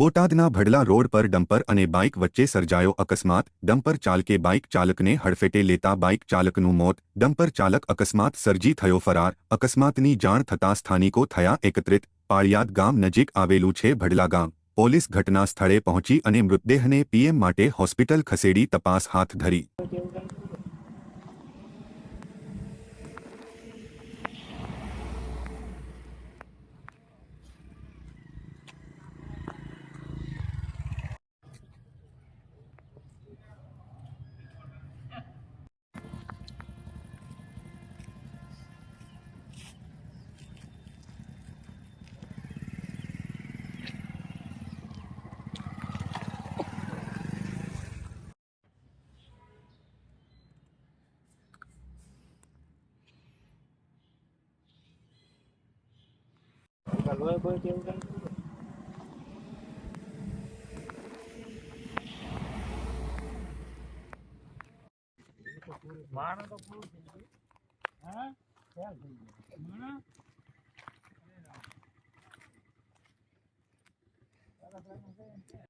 બોટાદના ભડલા રોડ પર ડમ્પર અને બાઇક વચ્ચે સર્જાયો અકસ્માત. ડમ્પર ચાલકે બાઇક ચાલકને હડફેટે લેતા બાઇક ચાલકનું મોત. ડમ્પર ચાલક અકસ્માત સર્જી થયો ફરાર. અકસ્માતની જાણ થતાં સ્થાનિકો થયા એકત્રિત. પાળિયાદ ગામ નજીક આવેલું છે ભડલા ગામ. પોલીસ ઘટના સ્થળે પહોંચી અને મૃતદેહને પીએમ માટે હોસ્પિટલ ખસેડી તપાસ હાથ ધરી. લોહી બોય કેવું કઈ માણસ તો પૂરું થઈ ગયું. હા? ક્યાં